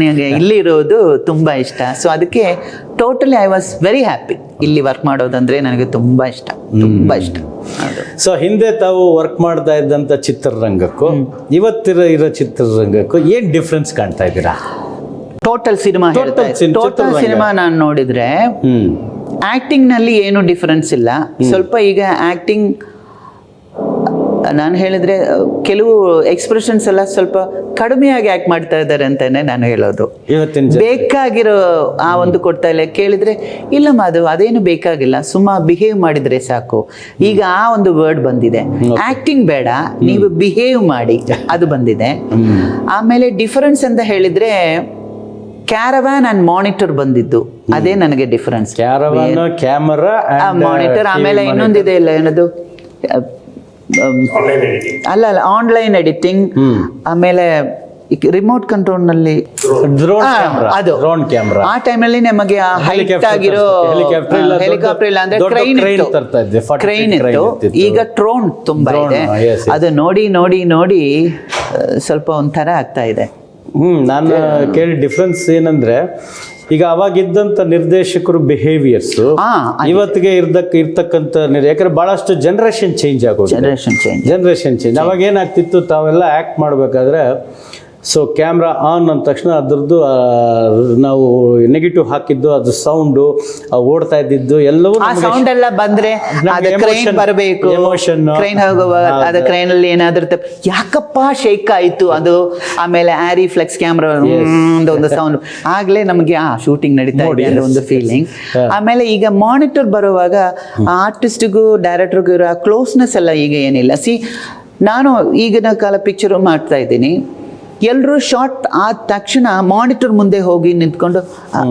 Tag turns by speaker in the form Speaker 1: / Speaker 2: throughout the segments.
Speaker 1: ನನಗೆ ಇಲ್ಲಿರೋದು ತುಂಬ ಇಷ್ಟ. ಸೊ ಅದಕ್ಕೆ totally I was very happy ಇಲ್ಲಿ ವರ್ಕ್ ಮಾಡೋದಂದ್ರೆ ನನಗೆ ತುಂಬ ಇಷ್ಟ. ತುಂಬ ಇಷ್ಟ.
Speaker 2: ಸೊ ಹಿಂದೆ ತಾವು ವರ್ಕ್ ಮಾಡ್ತಾ ಇದ್ದಂಥ ಚಿತ್ರರಂಗಕ್ಕೂ ಇವತ್ತಿರೋ ಇರೋ ಚಿತ್ರರಂಗಕ್ಕೂ ಏನ್ ಡಿಫ್ರೆನ್ಸ್ ಕಾಣ್ತಾ ಇದ್ದೀರಾ?
Speaker 1: ಟೋಟಲ್ ಸಿನಿಮಾ ಟೋಟಲ್ ಸಿನಿಮಾ ನಾನು ನೋಡಿದ್ರೆ ಆಕ್ಟಿಂಗ್ನಲ್ಲಿ ಏನು ಡಿಫರೆನ್ಸ್ ಇಲ್ಲ. ಸ್ವಲ್ಪ ಈಗ ಆಕ್ಟಿಂಗ್ ನಾನು ಹೇಳಿದ್ರೆ ಕೆಲವು ಎಕ್ಸ್ಪ್ರೆಷನ್ಸ್ ಎಲ್ಲ ಸ್ವಲ್ಪ ಕಡಿಮೆಯಾಗಿ ಆಕ್ಟ್ ಮಾಡ್ತಾ ಇದ್ದಾರೆ ಅಂತಾನೆ ನಾನು ಹೇಳೋದು.
Speaker 2: ಇವತ್ತಿನ
Speaker 1: ಬೇಕಾಗಿರೋ ಆ ಒಂದು ಕೊಡ್ತಾ ಇಲ್ಲ. ಕೇಳಿದ್ರೆ ಇಲ್ಲ ಅದು ಅದೇನು ಬೇಕಾಗಿಲ್ಲ. ಸುಮ್ಮ ಬಿಹೇವ್ ಮಾಡಿದ್ರೆ ಸಾಕು. ಈಗ ಆ ಒಂದು ವರ್ಡ್ ಬಂದಿದೆ. ಆಕ್ಟಿಂಗ್ ಬೇಡ. ನೀವು ಬಿಹೇವ್ ಮಾಡಿ. ಅದು ಬಂದಿದೆ. ಆಮೇಲೆ ಡಿಫರೆನ್ಸ್ ಅಂತ ಹೇಳಿದ್ರೆ ಕ್ಯಾರವ್ಯಾನ್ ಅಂಡ್ ಮಾನಿಟರ್ ಬಂದಿದ್ದು. ಅದೇ ನನಗೆ ಡಿಫರೆನ್ಸ್
Speaker 2: ಕ್ಯಾರವಾನ್ ಕ್ಯಾಮರಾ
Speaker 1: ಮಾನಿಟರ್ ಆಮೇಲೆ ಇನ್ನೊಂದಿದೆ ಇಲ್ಲ ಏನದು? ಅಲ್ಲ ಅಲ್ಲ ಆನ್ಲೈನ್ ಎಡಿಟಿಂಗ್ ಆಮೇಲೆ ರಿಮೋಟ್ ಕಂಟ್ರೋಲ್ನಲ್ಲಿ
Speaker 2: ಡ್ರೋನ್
Speaker 1: ಆ,
Speaker 2: ಕ್ಯಾಮ್ರಾ
Speaker 1: ಅದು.
Speaker 2: ಡ್ರೋನ್ ಕ್ಯಾಮ್ರಾ
Speaker 1: ಆ ಟೈಮಲ್ಲಿ ನಮಗೆ ಹೈಟ್
Speaker 2: Helicopter
Speaker 1: ಆಗಿರೋ
Speaker 2: ಹೆಲಿಕಾಪ್ಟರ್ ಇಲ್ಲ,
Speaker 1: ಹೆಲಿಕಾಪ್ಟರ್ ಇಲ್ಲ ಅಂದ್ರೆ ಟ್ರೈನ್
Speaker 2: ಟ್ರೈನ್
Speaker 1: ಇತ್ತು.
Speaker 2: ತರ್ತಾ ಇದ್ದೆ, 40
Speaker 1: ಕ್ರೈನ್
Speaker 2: feet crane
Speaker 1: ಇತ್ತು.
Speaker 2: ಇರ್ತಿತ್ತು.
Speaker 1: ಈಗ ಟ್ರೋನ್ ತುಂಬಾ ಇದೆ.
Speaker 2: yes.
Speaker 1: ಅದು ನೋಡಿ ನೋಡಿ ನೋಡಿ ಆ, ಸ್ವಲ್ಪ ಒಂಥರ ಆಗ್ತಾ ಇದೆ.
Speaker 2: ಹ್ಮ್ ನಾನು ಕೇಳಿ ಡಿಫ್ರೆನ್ಸ್ ಏನಂದ್ರೆ ಈಗ ಅವಾಗಿದ್ದಂತ ನಿರ್ದೇಶಕರು ಬಿಹೇವಿಯರ್ಸ್ ಇವತ್ತಿಗೆ ಇರ್ದಕ್ ಇರ್ತಕ್ಕಂಥ ಯಾಕಂದ್ರೆ ಬಹಳಷ್ಟು ಜನರೇಷನ್ ಚೇಂಜ್ ಆಗೋದು
Speaker 1: ಜನರೇಷನ್ ಚೇಂಜ್
Speaker 2: ಜನರೇಷನ್ ಚೇಂಜ್ ಅವಾಗ ಏನಾಗ್ತಿತ್ತು ತಾವೆಲ್ಲ ಆಕ್ಟ್ ಮಾಡಬೇಕಾದ್ರೆ ಸೊ ಕ್ಯಾಮ್ರಾ ಆನ್ ಅಂದ ತಕ್ಷಣ ಅದ್ರದ್ದು ನಾವು ನೆಗೆಟಿವ್ ಹಾಕಿದ್ದು ಅದು ಸೌಂಡು ಓಡ್ತಾ ಇದ್ದಿದ್ದು ಎಲ್ಲವೂ
Speaker 1: ಆ ಸೌಂಡ್ ಎಲ್ಲ ಬಂದ್ರೆ ಕ್ರೈನ್ ಬರಬೇಕು. ಕ್ರೈನ್ ಹೋಗುವಾಗ ಅದು ಕ್ರೈನ್ ಅಲ್ಲಿ ಏನಾದ್ರೂ ಯಾಕಪ್ಪ ಶೇಕ್ ಆಯ್ತು ಅದು? ಆಮೇಲೆ ಆರಿ ಫ್ಲೆಕ್ಸ್ ಕ್ಯಾಮ್ರಾ ಒಂದು ಸೌಂಡ್ ಆಗ್ಲೇ ನಮಗೆ ಆ ಶೂಟಿಂಗ್ ನಡೀತಾ ಇದೆ ಒಂದು ಫೀಲಿಂಗ್ ಆಮೇಲೆ ಈಗ ಮಾನಿಟರ್ ಬರುವಾಗ ಆರ್ಟಿಸ್ಟ್ಗೂ ಡೈರೆಕ್ಟರ್ಗೂ ಇರೋ ಕ್ಲೋಸ್ನೆಸ್ ಎಲ್ಲ ಈಗ ಏನಿಲ್ಲ. ಸಿ ನಾನು ಈಗಿನ ಕಾಲ ಪಿಕ್ಚರು ಮಾಡ್ತಾ ಇದ್ದೀನಿ. ಎಲ್ಲರೂ ಶಾರ್ಟ್ ಆದ ತಕ್ಷಣ ಮಾನಿಟರ್ ಮುಂದೆ ಹೋಗಿ ನಿಂತ್ಕೊಂಡು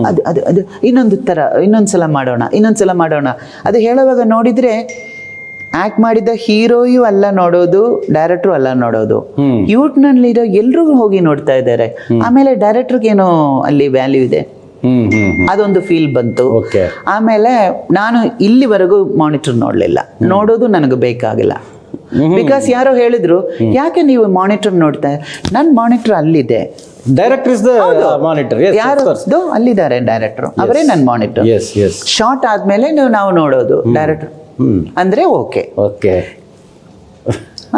Speaker 1: ಅದು ಅದು ಅದು ಇನ್ನೊಂದು ಥರ ಇನ್ನೊಂದು ಸಲ ಮಾಡೋಣ ಇನ್ನೊಂದು ಸಲ ಮಾಡೋಣ. ಅದು ಹೇಳುವಾಗ ನೋಡಿದರೆ ಆ್ಯಕ್ಟ್ ಮಾಡಿದ ಹೀರೋಯು ಅಲ್ಲ ನೋಡೋದು ಡೈರೆಕ್ಟ್ರು ಅಲ್ಲ ನೋಡೋದು. ಯೂಟ್ನಲ್ಲಿರೋ ಎಲ್ರಿಗೂ ಹೋಗಿ ನೋಡ್ತಾ ಇದ್ದಾರೆ. ಆಮೇಲೆ ಡೈರೆಕ್ಟ್ರಿಗೇನೋ ಅಲ್ಲಿ ವ್ಯಾಲ್ಯೂ ಇದೆ. ಅದೊಂದು ಫೀಲ್ ಬಂತು.
Speaker 2: ಓಕೆ
Speaker 1: ಆಮೇಲೆ ನಾನು ಇಲ್ಲಿವರೆಗೂ ಮಾನಿಟರ್ ನೋಡಲಿಲ್ಲ. ನೋಡೋದು ನನಗೆ ಬೇಕಾಗಿಲ್ಲ. ಬಿಕಾಸ್ ಯಾರೋ ಹೇಳಿದ್ರು ಯಾಕೆ ನೀವು ಮಾನಿಟರ್ ನೋಡ್ತಾ ನನ್ನ ಮಾನಿಟರ್ ಅಲ್ಲಿದೆ.
Speaker 2: ಡೈರೆಕ್ಟರ್ ಇಸ್ ದ ಮಾನಿಟರ್
Speaker 1: ಯಾರು? ಅಲ್ಲಿದ್ದಾರೆ ಡೈರೆಕ್ಟರ್ ಅವರೇ ನನ್ನ ಮಾನಿಟರ್ ಶಾರ್ಟ್ ಆದ್ಮೇಲೆ ನೀವು ನಾವು ನೋಡೋದು ಡೈರೆಕ್ಟರ್ ಅಂದ್ರೆ ಓಕೆ
Speaker 2: ಓಕೆ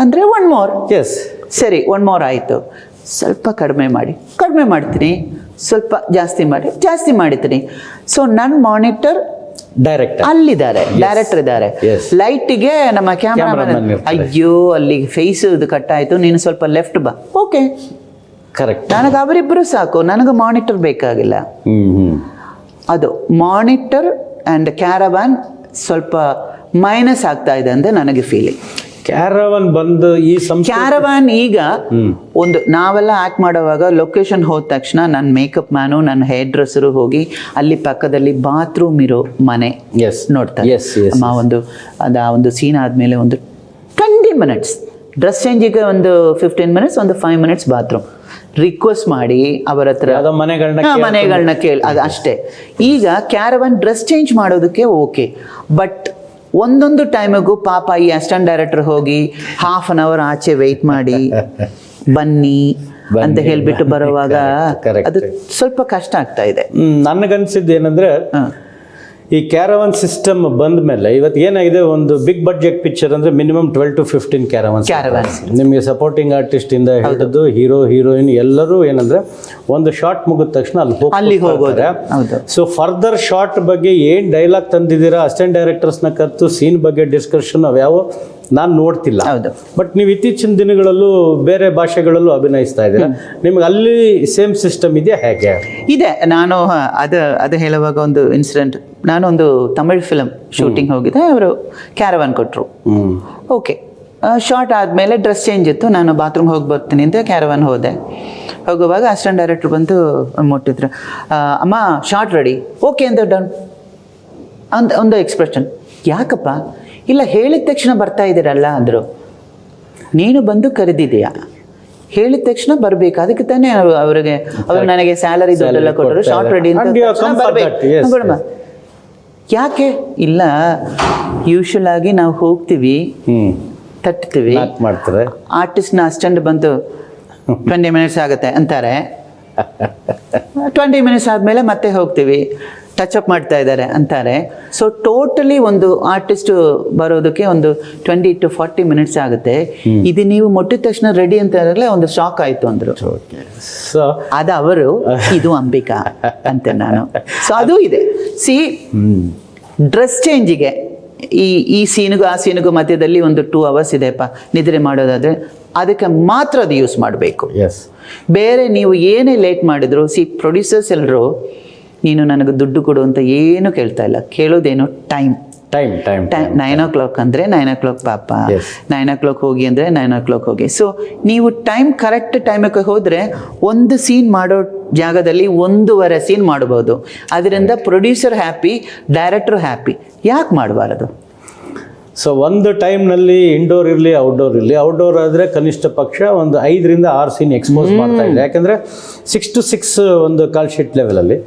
Speaker 1: ಅಂದ್ರೆ ಒನ್ ಮೋರ್
Speaker 2: ಎಸ್
Speaker 1: ಸರಿ ಒನ್ ಮೋರ್ ಆಯಿತು. ಸ್ವಲ್ಪ ಕಡಿಮೆ ಮಾಡಿ. ಕಡಿಮೆ ಮಾಡ್ತೀನಿ. ಸ್ವಲ್ಪ ಜಾಸ್ತಿ ಮಾಡಿ ಜಾಸ್ತಿ ಮಾಡ್ತೀನಿ ಸೊ ನನ್ನ ಮಾನಿಟರ್
Speaker 2: ಡೈರೆಕ್ಟರ್
Speaker 1: ಅಲ್ಲಿದ್ದಾರೆ ಡೈರೆಕ್ಟರ್ ಇದ್ದಾರೆ.
Speaker 2: ಲೈಟ್
Speaker 1: ಲೈಟಿಗೆ ನಮ್ಮ ಕ್ಯಾಮ್ರಾಮನ್ ಅಯ್ಯೋ ಅಲ್ಲಿ ಫೇಸ್ ಇದು ಕಟ್ ಆಯ್ತು ನೀನು ಸ್ವಲ್ಪ ಲೆಫ್ಟ್ ಬಾ. ಓಕೆ
Speaker 2: ಕರೆಕ್ಟ್
Speaker 1: ನನಗೆ ಅವರಿಬ್ಬರು ಸಾಕು ನನಗೆ ಮಾನಿಟರ್ ಬೇಕಾಗಿಲ್ಲ. ಅದು ಮಾನಿಟರ್ ಆ್ಯಂಡ್ ಕ್ಯಾರವಾನ್ ಸ್ವಲ್ಪ ಮೈನಸ್ ಆಗ್ತಾ ಇದೆ ಅಂತ ನನಗೆ ಫೀಲಿಂಗ್
Speaker 2: ಕ್ಯಾರವನ್ ಬಂದು ಈ
Speaker 1: ಕ್ಯಾರವಾನ್ ಈಗ ಒಂದು ನಾವೆಲ್ಲ ಆಕ್ಟ್ ಮಾಡುವಾಗ ಲೊಕೇಶನ್ ಹೋದ ತಕ್ಷಣ ನನ್ನ ಮೇಕಪ್ ಮ್ಯಾನು ನನ್ನ ಹೇರ್ ಡ್ರೆಸ್ಸರು ಹೋಗಿ ಅಲ್ಲಿ ಪಕ್ಕದಲ್ಲಿ ಬಾತ್ರೂಮ್ ಇರೋ ಮನೆ
Speaker 2: ಎಸ್
Speaker 1: ನೋಡ್ತಾರೆ ಅಮ್ಮ ಒಂದು ಅದು ಆ ಒಂದು ಸೀನ್ ಆದಮೇಲೆ ಒಂದು ಟ್ವೆಂಟಿ ಮಿನಿಟ್ಸ್ ಡ್ರೆಸ್ ಚೇಂಜಿಗೆ ಒಂದು ಫಿಫ್ಟೀನ್ ಮಿನಿಟ್ಸ್ ಒಂದು ಫೈವ್ ಮಿನಿಟ್ಸ್ ಬಾತ್ರೂಮ್ ರಿಕ್ವೆಸ್ಟ್ ಮಾಡಿ ಅವರ ಹತ್ರ
Speaker 2: ಮನೆಗಳನ್ನ
Speaker 1: ಕೇಳಿ ಅದು ಅಷ್ಟೇ. ಈಗ ಕ್ಯಾರವನ್ ಡ್ರೆಸ್ ಚೇಂಜ್ ಮಾಡೋದಕ್ಕೆ ಓಕೆ ಬಟ್ ಒಂದೊಂದು ಟೈಮಿಗೂ ಪಾಪ ಈ ಅಸಿಸ್ಟೆಂಟ್ ಡೈರೆಕ್ಟರ್ ಹೋಗಿ ಹಾಫ್ ಅನ್ ಅವರ್ ಆಚೆ ವೆಯ್ಟ್ ಮಾಡಿ ಬನ್ನಿ ಅಂತ ಹೇಳ್ಬಿಟ್ಟು ಬರುವಾಗ. ಅದು ಸ್ವಲ್ಪ ಕಷ್ಟ ಆಗ್ತಾ ಇದೆ
Speaker 2: ಹ್ಮ್, ನನಗನ್ಸಿದ್ದು ಏನಂದ್ರೆ. ಈ ಕ್ಯಾರವನ್ ಸಿಸ್ಟಮ್ ಬಂದ ಮೇಲೆ ಇವತ್ತು ಏನಾಗಿದೆ? ಒಂದು ಬಿಗ್ ಬಡ್ಜೆಟ್ ಪಿಕ್ಚರ್ ಅಂದ್ರೆ minimum twelve to fifteen caravans
Speaker 1: Caravans.
Speaker 2: ನಿಮಗೆ ಸಪೋರ್ಟಿಂಗ್ ಆರ್ಟಿಸ್ಟ್ ಇಂದ ಹಿಡಿದು ಹೀರೋ ಹೀರೋಯಿನ್ ಎಲ್ಲರೂ ಏನಂದ್ರೆ ಒಂದು ಶಾರ್ಟ್ ಮುಗಿದ ತಕ್ಷಣ ಅಲ್ಲಿ ಹೋಗೋದ್ರೆ
Speaker 1: ಅಲ್ಲಿಗೆ ಹೋಗೋದು. ಹೌದು.
Speaker 2: ಸೊ ಫರ್ದರ್ ಶಾರ್ಟ್ ಬಗ್ಗೆ ಏನ್ ಡೈಲಾಗ್ ತಂದಿದ್ದೀರಾ? ಅಸಿಸ್ಟೆಂಟ್ ಡೈರೆಕ್ಟರ್ಸ್ನ ಕರ್ತು ಸೀನ್ ಬಗ್ಗೆ ಡಿಸ್ಕಷನ್ ಅವ್ಯಾವ ನಾನು ನೋಡ್ತಿಲ್ಲ.
Speaker 1: ಹೌದು.
Speaker 2: ಬಟ್ ನೀವು ಇತ್ತೀಚಿನ ದಿನಗಳಲ್ಲೂ ಬೇರೆ ಭಾಷೆಗಳಲ್ಲೂ ಅಭಿನಯಿಸ್ತಾ ಇದ್ದೀರಾ? ನಿಮ್ಗೆ ಅಲ್ಲಿ ಸೇಮ್ ಸಿಸ್ಟಮ್ ಇದೆಯಾ ಹೇಗೆ?
Speaker 1: ಇದೆ. ನಾನು ಅದು ಅದು ಹೇಳುವಾಗ ಒಂದು ಇನ್ಸಿಡೆಂಟ್ ನಾನೊಂದು ತಮಿಳ್ ಫಿಲಮ್ ಶೂಟಿಂಗ್ ಹೋಗಿದ್ದೆ. ಅವರು ಕ್ಯಾರವನ್ ಕೊಟ್ಟರು ಓಕೆ ಶಾರ್ಟ್ ಆದಮೇಲೆ ಡ್ರೆಸ್ ಚೇಂಜ್ ಇತ್ತು. ನಾನು ಬಾತ್ರೂಮ್ ಹೋಗಿ ಬರ್ತೀನಿ ಅಂತ ಕ್ಯಾರವನ್ ಹೋದೆ. ಹೋಗುವಾಗ ಅಸಿಸ್ಟೆಂಟ್ ಡೈರೆಕ್ಟ್ರ್ ಬಂದು ಮುಟ್ಟಿದ್ರು. ಅಮ್ಮ ಶಾರ್ಟ್ ರೆಡಿ ಓಕೆ ಅಂತ ಡನ್ ಅಂತ ಒಂದು ಎಕ್ಸ್ಪ್ರೆಷನ್ ಯಾಕಪ್ಪ? ಇಲ್ಲ ಹೇಳಿದ ತಕ್ಷಣ ಬರ್ತಾ ಇದ್ದೀರಲ್ಲ ಅಂದರು. ನೀನು ಬಂದು ಕರೆದಿದೆಯಾ ಹೇಳಿದ ತಕ್ಷಣ ಬರಬೇಕು. ಅದಕ್ಕೆ ತಾನೇ ಅವ್ರು- ಅವ್ರಿಗೆ ಅವರು ನನಗೆ ಸ್ಯಾಲರಿ ದುಡ್ಡೆಲ್ಲ ಕೊಟ್ಟರು. Shot ready. ಯಾಕೆ? ಇಲ್ಲ ಯೂಶುವಲ್ ಆಗಿ ನಾವು ಹೋಗ್ತೀವಿ. ತಟ್ತೀವಿ.
Speaker 2: ಮಾಡ್ತಾರೆ.
Speaker 1: ಆರ್ಟಿಸ್ಟ್ನ ಅಸ್ಟೆಂಟ್ ಬಂದು ಟ್ವೆಂಟಿ ಮಿನಿಟ್ಸ್ ಆಗುತ್ತೆ ಅಂತಾರೆ. ಟ್ವೆಂಟಿ ಮಿನಿಟ್ಸ್ ಆದಮೇಲೆ ಮತ್ತೆ ಹೋಗ್ತೀವಿ. ಟಚ್ ಅಪ್ ಮಾಡ್ತಾ ಇದ್ದಾರೆ ಅಂತಾರೆ. ಸೊ ಟೋಟಲಿ ಒಂದು ಆರ್ಟಿಸ್ಟ್ ಬರೋದಕ್ಕೆ ಒಂದು ಟ್ವೆಂಟಿ ಟು ಫಾರ್ಟಿ ಮಿನಿಟ್ಸ್ ಆಗುತ್ತೆ. ಇದು ನೀವು ಮುಟ್ಟಿದ ತಕ್ಷಣ ರೆಡಿ ಅಂತ ಹೇಳಿದ್ರೆ ಒಂದು ಶಾಕ್ ಆಯಿತು ಅಂದರು.
Speaker 2: ಸೊ
Speaker 1: ಅದು ಅವರು ಇದು ಅಂಬಿಕಾ ಅಂತ ನಾನು. ಸೊ ಅದು ಇದೆ. ಸಿ ಡ್ರೆಸ್ ಚೇಂಜಿಗೆ ಈ ಈ ಸೀನಿಗೂ ಆ ಸೀನಿಗೂ ಮಧ್ಯದಲ್ಲಿ ಒಂದು ಟೂ ಅವರ್ಸ್ ಇದೆಪ್ಪ ನಿದ್ರೆ ಮಾಡೋದಾದ್ರೆ. ಅದಕ್ಕೆ ಮಾತ್ರ ಅದು ಯೂಸ್ ಮಾಡಬೇಕು.
Speaker 2: ಎಸ್
Speaker 1: ಬೇರೆ ನೀವು ಏನೇ ಲೇಟ್ ಮಾಡಿದ್ರು ಸಿ ಪ್ರೊಡ್ಯೂಸರ್ಸ್ ಎಲ್ಲರೂ ನೀನು ನನಗೆ ದುಡ್ಡು ಕೊಡು ಅಂತ ಏನು ಕೇಳ್ತಾ ಇಲ್ಲ. ಕೇಳೋದೇನು time
Speaker 2: time time
Speaker 1: time nine o'clock ಅಂದರೆ ನೈನ್ ಓ ಕ್ಲಾಕ್ ಪಾಪ. ನೈನ್ ಓ ಕ್ಲಾಕ್ ಹೋಗಿ ಅಂದರೆ ನೈನ್ ಓ ಕ್ಲಾಕ್ ಹೋಗಿ. ಸೊ ನೀವು ಟೈಮ್ ಕರೆಕ್ಟ್ ಟೈಮಕ್ಕೆ ಹೋದರೆ ಒಂದು ಸೀನ್ ಮಾಡೋ ಜಾಗದಲ್ಲಿ ಒಂದೂವರೆ ಸೀನ್ ಮಾಡ್ಬೋದು. ಅದರಿಂದ ಪ್ರೊಡ್ಯೂಸರ್ ಹ್ಯಾಪಿ ಡೈರೆಕ್ಟ್ರು ಹ್ಯಾಪಿ ಯಾಕೆ ಮಾಡಬಾರದು?
Speaker 2: ಸೊ ಒಂದು ಟೈಮ್ನಲ್ಲಿ ಇಂಡೋರ್ ಇರಲಿ ಔಟ್ಡೋರ್ ಇರಲಿ. ಔಟ್ಡೋರ್ ಆದರೆ ಕನಿಷ್ಠ ಪಕ್ಷ ಒಂದು ಐದರಿಂದ ಆರು ಸೀನ್ ಎಕ್ಸ್ಪೋಸ್ ಮಾಡ್ತಾ ಇದ್ದೆ ಯಾಕೆಂದರೆ ಸಿಕ್ಸ್ ಟು ಸಿಕ್ಸ್ ಒಂದು ಕಾಲ್ ಶೀಟ್ ಲೆವೆಲಲ್ಲಿ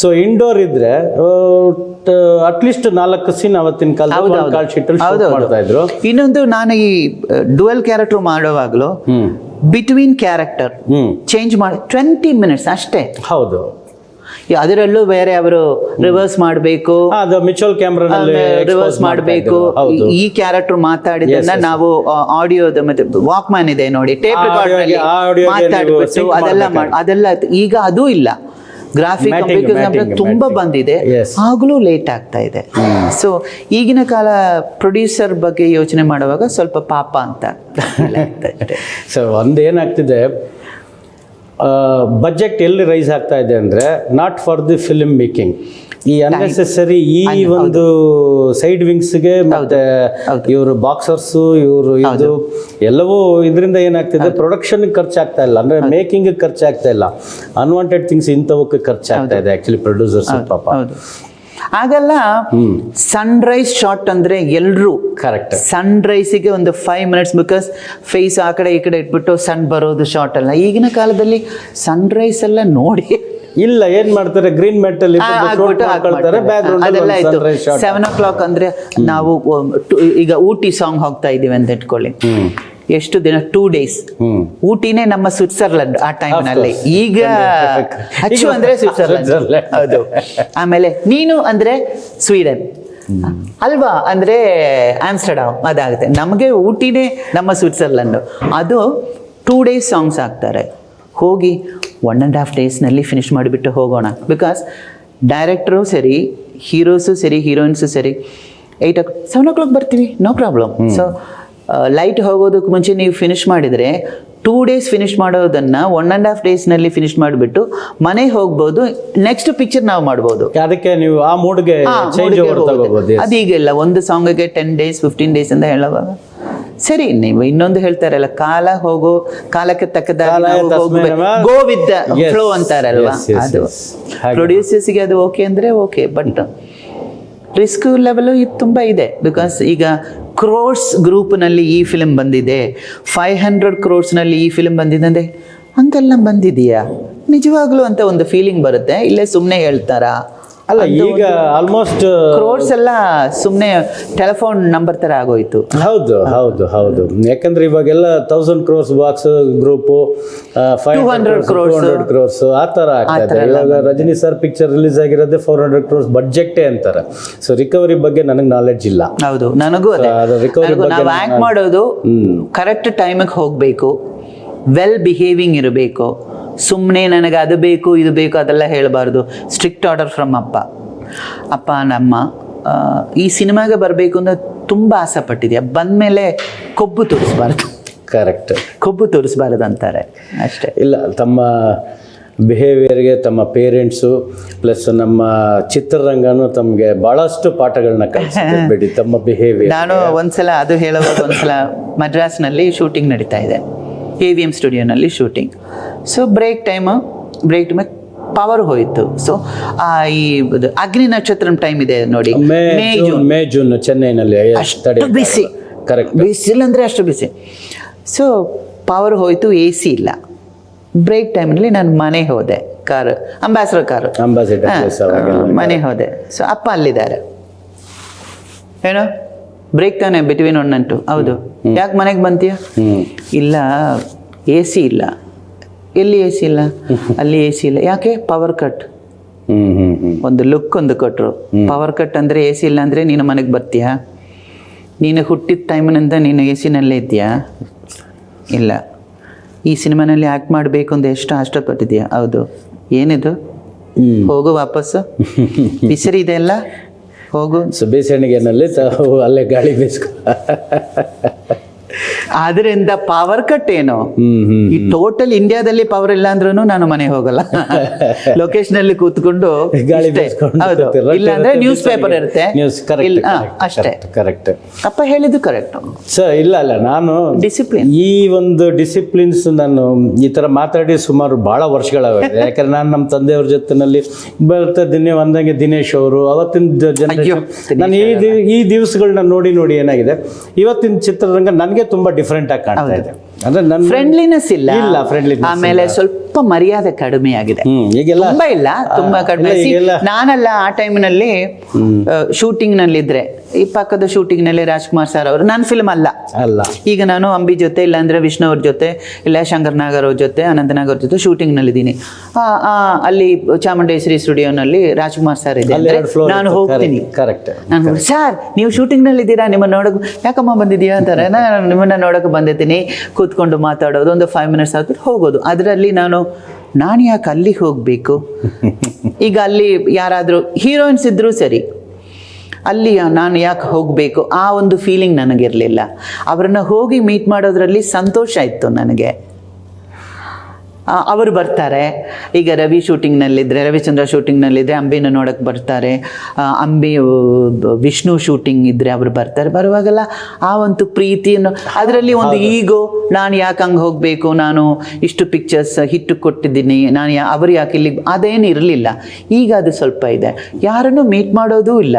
Speaker 2: ಸೊ ಇಂಡೋರ್ ಇದ್ದರೆ ಅಟ್ಲೀಸ್ಟ್ ನಾಲ್ಕು ಸೀನ್ ಅವತ್ತಿನ ಕಾಲ ಕಾಲ್ ಶೀಟಲ್ಲಿ ಮಾಡ್ತಾ ಇದ್ರು.
Speaker 1: ಇನ್ನೊಂದು ನಾನು ಈ ಡುವೆಲ್ ಕ್ಯಾರೆಕ್ಟರ್ ಮಾಡುವಾಗಲೂ ಬಿಟ್ವೀನ್ ಕ್ಯಾರೆಕ್ಟರ್ ಚೇಂಜ್ ಮಾಡಿ ಟ್ವೆಂಟಿ ಮಿನಿಟ್ಸ್ ಅಷ್ಟೇ.
Speaker 2: ಹೌದು.
Speaker 1: ಅದರಲ್ಲೂ ಬೇರೆ ಅವರು ರಿವರ್ಸ್ ಮಾಡಬೇಕು. ರಿವರ್ಸ್ ಮಾಡಬೇಕು. ಈ ಕ್ಯಾರೆಕ್ಟರ್ ಮಾತಾಡಿದ್ದನ್ನ ನಾವು ಆಡಿಯೋದ ಮತ್ತೆ ವಾಕ್ ಮ್ಯಾನ್ ಇದೆ ನೋಡಿ ಟೇಪ್ ರೆಕಾರ್ಡ್ ಮಾತಾಡ್ಬಿಟ್ಟು ಅದೆಲ್ಲ. ಮಾಡ್- ಅದೆಲ್ಲ ಈಗ ಅದು ಇಲ್ಲ. ಗ್ರಾಫಿಕ್ ತುಂಬಾ ಬಂದಿದೆ. ಆಗಲೂ ಲೇಟ್ ಆಗ್ತಾ ಇದೆ. ಸೊ ಈಗಿನ ಕಾಲ ಪ್ರೊಡ್ಯೂಸರ್ ಬಗ್ಗೆ ಯೋಚನೆ ಮಾಡುವಾಗ ಸ್ವಲ್ಪ ಪಾಪ ಅಂತ
Speaker 2: ಸೊ ಒಂದು ಏನಾಗ್ತಿದೆ ಬಜೆಟ್ ಎಲ್ಲಿ ರೈಸ್ ಆಗ್ತಾ ಇದೆ ಅಂದರೆ not for the film making ಈ ಅನ್ನೆಸೆಸರಿ ಈ ಒಂದು ಸೈಡ್ ವಿಂಗ್ಸ್ಗೆ ಮತ್ತೆ ಇವರು ಬಾಕ್ಸರ್ಸು ಇವರು ಇದು ಎಲ್ಲವೂ ಇದರಿಂದ ಏನಾಗ್ತಿದೆ? ಪ್ರೊಡಕ್ಷನ್ ಖರ್ಚಾಗ್ತಾ ಇಲ್ಲ. ಅಂದ್ರೆ ಮೇಕಿಂಗ್ ಖರ್ಚಾಗ್ತಾ ಇಲ್ಲ. ಅನ್ವಾಂಟೆಡ್ ಥಿಂಗ್ಸ್ ಇಂಥವಕ್ಕೆ ಖರ್ಚಾಗ್ತಾ ಇದೆ ಆಕ್ಚುಲಿ ಪ್ರೊಡ್ಯೂಸರ್ಸ್ ಪಾಪ.
Speaker 1: ಹೌದು ಸನ್ ರೈಸ್ ಶಾಟ್ ಅಂದ್ರೆ ಎಲ್ರು.
Speaker 2: ಕರೆಕ್ಟ್
Speaker 1: ಸನ್ ರೈಸಿಗೆ ಒಂದು ಫೈವ್ ಮಿನಿಟ್ಸ್ ಬಿಕಾಸ್ ಫೇಸ್ ಆ ಕಡೆ ಈ ಕಡೆ ಇಟ್ಬಿಟ್ಟು ಸನ್ ಬರೋದು ಶಾರ್ಟ್ ಅಲ್ಲ. ಈಗಿನ ಕಾಲದಲ್ಲಿ ಸನ್ ರೈಸ್ ಎಲ್ಲ ನೋಡಿ.
Speaker 2: ಇಲ್ಲ ಏನ್ ಮಾಡ್ತಾರೆ? ಗ್ರೀನ್ ಮೆಟಲ್ ಅಲ್ಲಿ
Speaker 1: ಅದೆಲ್ಲ ಆಯ್ತು. ಸೆವೆನ್ ಓ ಕ್ಲಾಕ್ ಅಂದ್ರೆ ನಾವು ಈಗ ಊಟಿ ಸಾಂಗ್ ಹೋಗ್ತಾ ಇದೀವಿ ಅಂತ ಇಟ್ಕೊಳ್ಳಿ. ಎಷ್ಟು ದಿನ? ಟೂ ಡೇಸ್ ಊಟಿನೇ ನಮ್ಮ ಸ್ವಿಟ್ಜರ್ಲೆಂಡ್ ಆ ಟೈಮ್ನಲ್ಲಿ. ಈಗ ಹಚ್ಚು ಅಂದ್ರೆ ಸ್ವಿಟ್ಜರ್ಲೆಂಡ್. ಹೌದು. ಆಮೇಲೆ ನೀನು ಅಂದ್ರೆ ಸ್ವೀಡನ್ ಅಲ್ವಾ? ಅಂದ್ರೆ ಆಮ್ಸ್ಟರ್ಡಾಮ್ ಅದಾಗುತ್ತೆ. ನಮಗೆ ಊಟಿನೇ ನಮ್ಮ ಸ್ವಿಟ್ಜರ್ಲೆಂಡ್ ಅದು ಟೂ ಡೇಸ್ ಸಾಂಗ್ಸ್ ಹಾಕ್ತಾರೆ ಹೋಗಿ ಒನ್ ಆ್ಯಂಡ್ ಹಾಫ್ ಡೇಸ್ನಲ್ಲಿ ಫಿನಿಶ್ ಮಾಡಿಬಿಟ್ಟು ಹೋಗೋಣ. ಬಿಕಾಸ್ ಡೈರೆಕ್ಟ್ರು ಸರಿ ಹೀರೋಸು ಸರಿ ಹೀರೋಯಿನ್ಸು ಸರಿ eight o seven o'clock ಬರ್ತೀವಿ ನೋ ಪ್ರಾಬ್ಲಮ್ ಸೊ ಲೈಟ್ ಹೋಗೋದಕ್ಕೆ ಮುಂಚೆ ನೀವು ಫಿನಿಶ್ ಮಾಡಿದರೆ ಟೂ ಡೇಸ್ ಫಿನಿಶ್ ಮಾಡೋದನ್ನು ಒನ್ ಆ್ಯಂಡ್ ಹಾಫ್ ಡೇಸ್ನಲ್ಲಿ ಫಿನಿಶ್ ಮಾಡಿಬಿಟ್ಟು ಮನೆಗೆ ಹೋಗ್ಬೋದು. ನೆಕ್ಸ್ಟ್ ಪಿಕ್ಚರ್ ನಾವು ಮಾಡ್ಬೋದು.
Speaker 2: ಅದಕ್ಕೆ ನೀವು ಆ ಮೂಡ್ಗೆ
Speaker 1: ಅದು ಈಗಿಲ್ಲ ಒಂದು ಸಾಂಗಿಗೆ ಟೆನ್ ಡೇಸ್ ಫಿಫ್ಟೀನ್ ಡೇಸ್ ಅಂತ ಹೇಳುವಾಗ. ಸರಿ ನೀವು ಇನ್ನೊಂದು ಹೇಳ್ತಾರಲ್ಲ ಕಾಲ ಹೋಗೋ ಕಾಲಕ್ಕೆ. Go with the. ಫ್ಲೋ ಅಂತಾರಲ್ವಾ? ಅದು. ಪ್ರೊಡ್ಯೂಸರ್ಸ್ಗೆ ಅದು ಓಕೆ ಅಂದ್ರೆ ಓಕೆ ಬಟ್ ರಿಸ್ಕ್ ಲೆವೆಲು ಇದು ತುಂಬ ಇದೆ ಬಿಕಾಸ್ ಈಗ ಕ್ರೋರ್ಸ್ ಗ್ರೂಪ್ನಲ್ಲಿ ಈ ಫಿಲಮ್ ಬಂದಿದೆ. ಫೈವ್ ಹಂಡ್ರೆಡ್ ಕ್ರೋರ್ಸ್ನಲ್ಲಿ ಈ ಫಿಲಮ್ ಬಂದಿದೆ ಅಂದರೆ ಹಂಗೆಲ್ಲ ಬಂದಿದೆಯಾ? ನಿಜವಾಗ್ಲೂ ಅಂತ ಒಂದು ಫೀಲಿಂಗ್ ಬರುತ್ತೆ. ಇಲ್ಲೇ ಸುಮ್ಮನೆ ಹೇಳ್ತಾರಾ?
Speaker 2: ಅಲ್ಲ ಈಗ ಆಲ್ಮೋಸ್ಟ್
Speaker 1: ಕ್ರೋಡ್ಸ್ ಎಲ್ಲ ಸುಮ್ಮನೆ ಟೆಲಿಫೋನ್ ನಂಬರ್ ತರ ಆಗೋಯ್ತು.
Speaker 2: ಹೌದು ಹೌದು ಹೌದು. ಯಾಕಂದ್ರೆ ಇವಾಗೆಲ್ಲ thousand crores box group five
Speaker 1: 200
Speaker 2: hundred. Hundred crores ಆ ತರ ಆಗ್ತಾ ಇವಾಗ ರಜನಿ ಸರ್ ಪಿಕ್ಚರ್ ರಿಲೀಸ್ ಆಗಿರೋದೆ ಫೋರ್ ಹಂಡ್ರೆಡ್ ಕ್ರೋರ್ಸ್ ಬಡ್ಜೆಟ್ಟೇ ಅಂತಾರೆ. ಸೊ ರಿಕವರಿ ಬಗ್ಗೆ ನನಗೆ ನಾಲೆಡ್ಜ್ ಇಲ್ಲ.
Speaker 1: ಹೌದು ನನಗೂ ಅದೇ.
Speaker 2: ಬಗ್ಗೆ
Speaker 1: ನಾವು ಆ್ಯಕ್ಟ್ ಮಾಡೋದು ಕರೆಕ್ಟ್ ಟೈಮಿಗೆ ಹೋಗಬೇಕು. ವೆಲ್ ಬಿಹೇವಿಂಗ್ ಇರಬೇಕು. ಸುಮ್ಮನೆ ನನಗೆ ಅದು ಬೇಕು ಇದು ಬೇಕು ಅದೆಲ್ಲ ಹೇಳಬಾರ್ದು. ಸ್ಟ್ರಿಕ್ಟ್ ಆರ್ಡರ್ ಫ್ರಮ್ ಅಪ್ಪ. ಅಪ್ಪ ನಮ್ಮ ಈ ಸಿನಿಮಾಗೆ ಬರಬೇಕು ಅಂತ ತುಂಬ ಆಸೆ ಪಟ್ಟಿದೆಯಾ ಬಂದಮೇಲೆ ಕೊಬ್ಬು ತೋರಿಸ್ಬಾರ್ದು.
Speaker 2: ಕರೆಕ್ಟ್
Speaker 1: ಕೊಬ್ಬು ತೋರಿಸ್ಬಾರ್ದು ಅಂತಾರೆ. ಅಷ್ಟೇ.
Speaker 2: ಇಲ್ಲ ತಮ್ಮ ಬಿಹೇವಿಯರ್ಗೆ ತಮ್ಮ ಪೇರೆಂಟ್ಸು ಪ್ಲಸ್ ನಮ್ಮ ಚಿತ್ರರಂಗನೂ ತಮಗೆ ಭಾಳಷ್ಟು ಪಾಠಗಳನ್ನ ಕಲಿಸಿದೆ ತಮ್ಮ ಬಿಹೇವಿಯರ್
Speaker 1: ನಾನು ಒಂದ್ಸಲ ಅದು ಹೇಳುವಾಗ ಒಂದ್ಸಲ ಮದ್ರಾಸ್ನಲ್ಲಿ ಶೂಟಿಂಗ್ ನಡೀತಾ ಇದೆ. A V M ಸ್ಟುಡಿಯೋನಲ್ಲಿ shooting so break time break time power ಹೋಯಿತು. ಸೊ ಈ ಅಗ್ನಿ ನಕ್ಷತ್ರ ಟೈಮ್ ಇದೆ ನೋಡಿ.
Speaker 2: ಮೇ ಜೂನ್ ಮೇ ಜೂನ್ ಚೆನ್ನೈನಲ್ಲಿ
Speaker 1: ಅಷ್ಟು ಬಿಸಿ
Speaker 2: ಕರೆಕ್ಟ್
Speaker 1: ಬಿಸಿಲು ಅಂದರೆ ಅಷ್ಟು ಬಿಸಿ ಸೊ ಪವರ್ ಹೋಯಿತು ಎ ಸಿ ಇಲ್ಲ. ಬ್ರೇಕ್ ಟೈಮಲ್ಲಿ ನಾನು ಮನೆ ಹೋದೆ. ಕಾರ್ ಅಂಬಾಸಡರ್ ಕಾರು ಮನೆ ಹೋದೆ. ಸೊ ಅಪ್ಪ ಅಲ್ಲಿದ್ದಾರೆ. ಏನು? ಬ್ರೇಕ್ ತಾನೆ ಬಿಟ್ವೀನ್ ಒನ್ ಅಂಟು ಹೌದು. ಯಾಕೆ ಮನೆಗೆ ಬಂತೀಯ? ಇಲ್ಲ ಎ ಸಿ ಇಲ್ಲ. ಎಲ್ಲಿ ಎ ಸಿ ಇಲ್ಲ? ಅಲ್ಲಿ ಎ ಸಿ ಇಲ್ಲ. ಯಾಕೆ? ಪವರ್ ಕಟ್ ಒಂದು ಲುಕ್ ಒಂದು ಕೊಟ್ಟರು ಪವರ್ ಕಟ್ ಅಂದರೆ ಎ ಸಿ ಇಲ್ಲ ಅಂದರೆ ನೀನು ಮನೆಗೆ ಬರ್ತೀಯಾ? ನೀನು ಹುಟ್ಟಿದ ಟೈಮಿನಿಂದ ನೀನು ಎ ಸಿನಲ್ಲೇ ಇದೆಯಾ ಇಲ್ಲ. ಈ ಸಿನಿಮಾನಲ್ಲಿ ಆ್ಯಕ್ಟ್ ಮಾಡಬೇಕು ಅಂತ ಎಷ್ಟು ಅಷ್ಟಪಟ್ಟಿದ್ಯಾ ಹೌದು. ಏನಿದು? ಹೋಗು ವಾಪಸ್ಸು. ಬಿಸಿರಿ ಇದೆ ಅಲ್ಲ? ಹೋಗು.
Speaker 2: ಸೊ ಬೇಸಣಿಗೆನಲ್ಲಿ ತಾವು ಅಲ್ಲೇ ಗಾಳಿ ಬೀಸ್ಕೊ
Speaker 1: ಆದ್ರಿಂದ ಪವರ್ ಕಟ್ ಏನು? ಈ ಟೋಟಲ್ ಇಂಡಿಯಾದಲ್ಲಿ ಪವರ್ ಇಲ್ಲ ಅಂದ್ರೂ ನಾನು ಮನೆಗೆ ಹೋಗಲ್ಲ. ಲೊಕೇಶನ್ ಅಲ್ಲಿ ಕೂತ್ಕೊಂಡು. ಇಲ್ಲ ಅಂದ್ರೆ ನ್ಯೂಸ್ ಪೇಪರ್ ಇರುತ್ತೆ.
Speaker 2: ನ್ಯೂಸ್ ಕರೆಕ್ಟ್
Speaker 1: ಇಲ್ಲ ಅಷ್ಟೇ.
Speaker 2: ಕರೆಕ್ಟ್
Speaker 1: ಅಪ್ಪ ಹೇಳಿದ್ದು ಕರೆಕ್ಟ್
Speaker 2: ಸರ್ ಇಲ್ಲ ಅಲ್ಲ ನಾನು
Speaker 1: ಡಿಸಿಪ್ಲಿನ್
Speaker 2: ಈ ಒಂದು ಡಿಸಿಪ್ಲಿನ್ಸ್ ನಾನು ಈ ತರ ಮಾತಾಡಿ ಸುಮಾರು ಬಹಳ ವರ್ಷಗಳಾಗಿದೆ ಯಾಕಂದ್ರೆ ನಾನು ನಮ್ಮ ತಂದೆಯವ್ರ ಜೊತೆನಲ್ಲಿ ಬರ್ತಾ ದಿನೇ ಒಂದಂಗೆ ದಿನೇಶ್ ಅವರು ಅವತ್ತಿನ ಜನ ನಾನು ಈ ಈ ದಿವಸಗಳನ್ನ ನೋಡಿ ನೋಡಿ ಏನಾಗಿದೆ. ಇವತ್ತಿನ ಚಿತ್ರರಂಗ ನನಗೆ ತುಂಬಾ ಡಿಫ್ರೆಂಟ್ ಆಗಿ ಕಾಣ್ತಾ ಇದೆ. ಅಂದ್ರೆ ನನ್ನ
Speaker 1: ಫ್ರೆಂಡ್ಲಿನೆಸ್ ಇಲ್ಲ.
Speaker 2: ಇಲ್ಲ ಫ್ರೆಂಡ್ಲಿನೆಸ್
Speaker 1: ಆಮೇಲೆ ಸ್ವಲ್ಪ ಮರ್ಯಾದೆ ಕಡಿಮೆ ಆಗಿದೆ ತುಂಬಾ ಇಲ್ಲ ತುಂಬಾ ಕಡಿಮೆ. ನಾನಲ್ಲ ಆ ಟೈಮ್ನಲ್ಲಿ ಶೂಟಿಂಗ್ ನಲ್ಲಿದ್ರೆ ಈ ಪಕ್ಕದ ಶೂಟಿಂಗ್ನಲ್ಲಿ ರಾಜ್ಕುಮಾರ್ ಸರ್ ಅವರು ನನ್ನ ಫಿಲ್ಮ್ ಅಲ್ಲ.
Speaker 2: ಅಲ್ಲ.
Speaker 1: ಈಗ ನಾನು ಅಂಬಿ ಜೊತೆ ಇಲ್ಲಾಂದ್ರೆ ವಿಷ್ಣು ಅವ್ರ ಜೊತೆ ಇಲ್ಲ ಶಂಕರ್ ನಾಗರ್ ಅವ್ರ ಜೊತೆ ಅನಂತನಾಗ್ ಅವ್ರ ಜೊತೆ ಶೂಟಿಂಗ್ ನಲ್ಲಿದ್ದೀನಿ ಆ, ಆ, ಅಲ್ಲಿ ಚಾಮುಂಡೇಶ್ವರಿ ಸ್ಟುಡಿಯೋನಲ್ಲಿ ರಾಜ್ಕುಮಾರ್ ಸರ್ ಇದೆ ನಾನು ಹೋಗ್ತೀನಿ.
Speaker 2: ಕರೆಕ್ಟ್
Speaker 1: ನಾನು ಸರ್ ನೀವು ಶೂಟಿಂಗ್ನಲ್ಲಿ ಇದ್ದೀರಾ ನಿಮ್ಮನ್ನ ನೋಡಕ್ ಯಾಕಮ್ಮ ಬಂದಿದ್ದೀಯಾ ಅಂತಾರೆ? ನಾನು ನಿಮ್ಮನ್ನ ನೋಡಕ್ ಬಂದಿದ್ದೀನಿ. ಕೂತ್ಕೊಂಡು ಮಾತಾಡೋದು ಒಂದು ಫೈವ್ ಮಿನಿಟ್ಸ್ ಆದ್ರೆ ಹೋಗೋದು. ಅದರಲ್ಲಿ ನಾನು ನಾನು ಯಾಕೆ ಅಲ್ಲಿಗೆ ಹೋಗಬೇಕು? ಈಗ ಅಲ್ಲಿ ಯಾರಾದರೂ ಹೀರೋಯಿನ್ಸ್ ಇದ್ದರೂ ಸರಿ. ಅಲ್ಲಿ ನಾನು ಯಾಕೆ ಹೋಗಬೇಕು? ಆ ಒಂದು ಫೀಲಿಂಗ್ ನನಗಿರಲಿಲ್ಲ. ಅವರನ್ನು ಹೋಗಿ ಮೀಟ್ ಮಾಡೋದ್ರಲ್ಲಿ ಸಂತೋಷ ಇತ್ತು ನನಗೆ. ಅವರು ಬರ್ತಾರೆ. ಈಗ ರವಿ ಶೂಟಿಂಗ್ನಲ್ಲಿದ್ದರೆ ರವಿಚಂದ್ರ ಶೂಟಿಂಗ್ನಲ್ಲಿದ್ದರೆ ಅಂಬಿನ ನೋಡೋಕ್ಕೆ ಬರ್ತಾರೆ. ಅಂಬಿ ವಿಷ್ಣು ಶೂಟಿಂಗ್ ಇದ್ದರೆ ಅವರು ಬರ್ತಾರೆ. ಬರುವಾಗಲ್ಲ ಆ ಒಂದು ಪ್ರೀತಿಯನ್ನು ಅದರಲ್ಲಿ ಒಂದು ಈಗೋ ನಾನು ಯಾಕೆ ಹಂಗೆ ಹೋಗಬೇಕು? ನಾನು ಇಷ್ಟು ಪಿಕ್ಚರ್ಸ್ ಹಿಟ್ಟು ಕೊಟ್ಟಿದ್ದೀನಿ. ನಾನು ಯಾ ಅವರು ಯಾಕೆ ಇಲ್ಲಿ ಅದೇನು ಇರಲಿಲ್ಲ. ಈಗ ಅದು ಸ್ವಲ್ಪ ಇದೆ. ಯಾರನ್ನು ಮೀಟ್ ಮಾಡೋದೂ ಇಲ್ಲ.